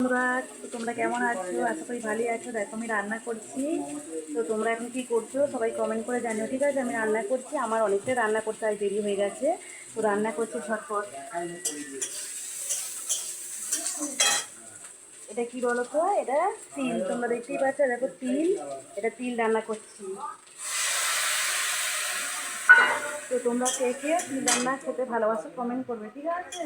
বন্ধুরা, তো তোমরা কেমন আছো? আশা করি ভালোই আছো। দেখো, আমি রান্না করছি। তো তোমরা এখন কি করছ? সবাই কমেন্ট করে জানিও, ঠিক আছে? আমি রান্না করছি। আমার অনেকটাই রান্না করতে আজ দেরি হয়ে গেছে। তো রান্না করছি ঝটপট। এটা কি বলো তো এটা তিল। তোমরা দেখতেই পাচ্ছ, দেখো, তিল। এটা তিল রান্না করছি। তো তোমরা কে কে তিল রান্না খেতে ভালোবাসো কমেন্ট করবে, ঠিক আছে?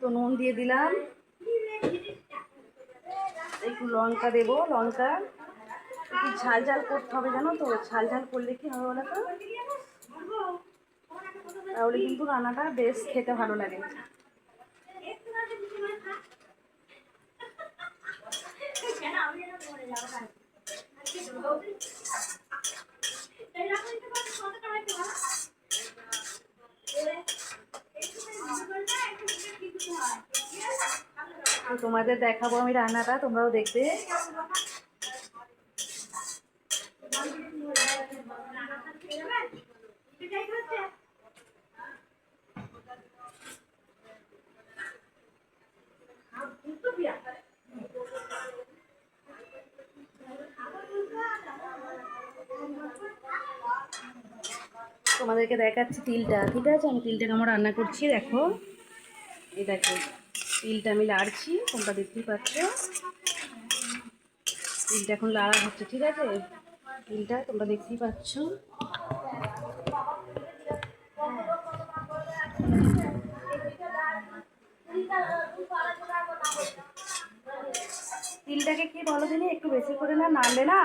তো নুন দিয়ে দিলাম একটু লঙ্কা দেবো লঙ্কা একটু ঝাল ঝাল করতে হবে জানো তো ঝাল ঝাল করলে কি হবে বলো তো তাহলে কিন্তু রান্নাটা বেশ খেতে ভালো লাগে তোমাদের দেখাবো আমি রান্নাটা তোমরাও দেখবে। তোমাদেরকে দেখাচ্ছি তিলটা। ঠিক আছে? আমি তিলটা কেমন রান্না করছি, দেখো। এই দেখো, তিলটা আমি লাড়ছি, তোমরা দেখতেই পাচ্ছ। তিলটা এখন লাড়া হচ্ছে, ঠিক আছে? তিলটা তোমরা দেখতেই পাচ্ছ। তিলটাকে কি বলো জানি একটু বেশি করে না, নাড়লে না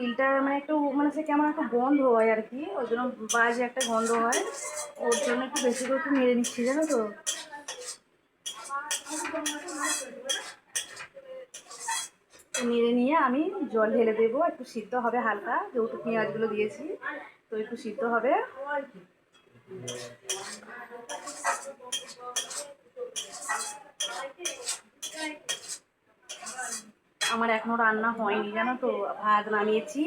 তিলটা মানে একটু মানে সে কেমন একটা গন্ধ হয় আর কি ওই জন্য বাজে একটা গন্ধ হয়। ওর জন্য একটু বেশি করে একটু মেরে নিচ্ছি, জানো তো। নেড়ে নিয়ে আমি জল ঢেলে দেবো, একটু সিদ্ধ হবে হালকা, যেহেতু পেঁয়াজগুলো দিয়েছি, তো একটু সিদ্ধ হবে। আমার এখনও রান্না হয়নি, জানো তো? ভাত নামিয়েছি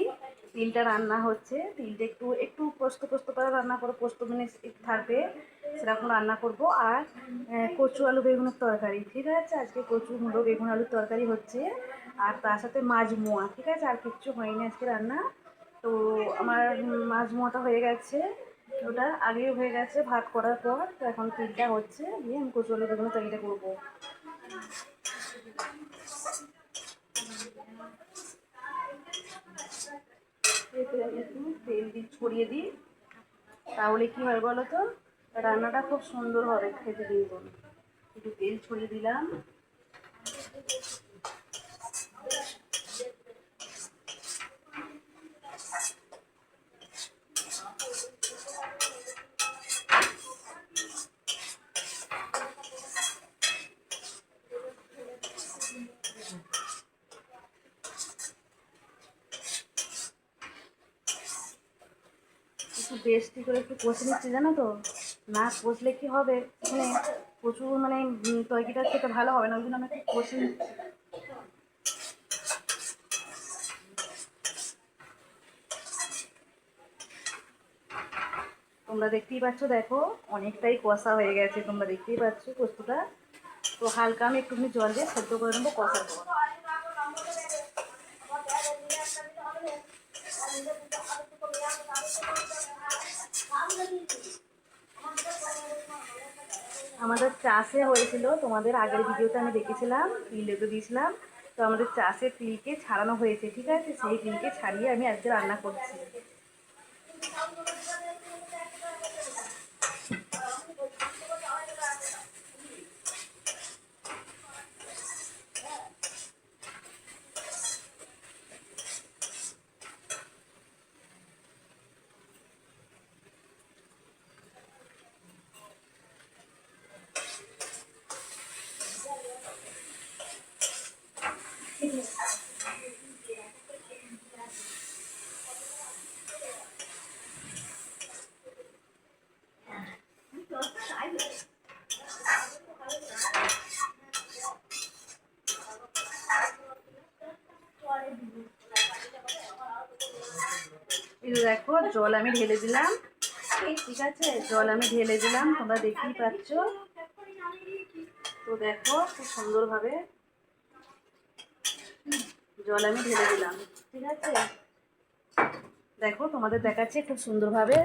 তিলটা রান্না হচ্ছে তিলটা একটু একটু পোস্ত পোস্ত করে রান্না করো, পোস্ত মানে থাকবে, সেরকম রান্না করব। আর কচু আলু বেগুনের তরকারি, ঠিক আছে? আজকে কচু, মুলো, বেগুন, আলুর তরকারি হচ্ছে। আর তার সাথে মাছ মোয়া ঠিক আছে? আর কিচ্ছু হয়নি আজকে রান্না। তো আমার মাছ মোয়াটা হয়ে গেছে, ওটা আগেই হয়ে গেছে, ভাত করার পর, তো এখন তিলটা হচ্ছে, দিয়ে আমি কচু আলু, বেগুনের তরকারিটা করব এতে আমি একটু তেল দিই ছড়িয়ে দিই, তাহলে কি হয় বলো তো? রান্নাটা খুব সুন্দর হবে, খেতে কিন্তু একটু তেল ছড়িয়ে দিলাম। একটু বেশি করে একটু কষে নিচ্ছি জানো তো? না কষলে কি হবে? মানে প্রচুর মানে উম, তরকারিটা খেতে ভালো হবে না ওই জন্য আমি একটু কষে নিচ্ছি। তোমরা দেখতেই পাচ্ছ দেখো অনেকটাই কষা হয়ে গেছে তোমরা দেখতেই পাচ্ছ পোস্তটা তো হালকা আমি একটুখানি জল দিয়ে সেদ্ধ করে নেব কষার আমাদের চাষে হয়েছিল, তোমাদের আগের ভিডিওতে আমি দেখেছিলাম তিল লেগে দিয়েছিলাম। তো আমাদের চাষে তিলকে ছাড়ানো হয়েছে, ঠিক আছে? সেই তিলকে ছাড়িয়ে আমি আজকে রান্না করছি। দেখো, জল আমি ঢেলে দিলাম। ঠিক আছে? জল আমি ঢেলে দিলাম, তোমরা দেখতেই পাচ্ছ। তো দেখো, খুব সুন্দর ভাবে জল আমি ঢেলে দিলাম। ঠিক আছে? দেখো, তোমাদের দেখাচ্ছে খুব সুন্দরভাবে।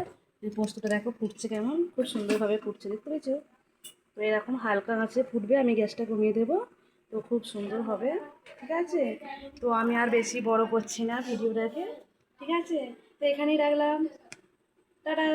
পোস্তটা দেখো ফুটছে কেমন? খুব সুন্দরভাবে ফুটছে, দেখতে পেয়েছ? তো এরকম হালকা আছে ফুটবে, আমি গ্যাসটা কমিয়ে দেবো। তো খুব সুন্দর হবে। ঠিক আছে? তো আমি আর বেশি বড় করছি না ভিডিওটাকে। ঠিক আছে? তো এখানেই রাখলাম। টাটা!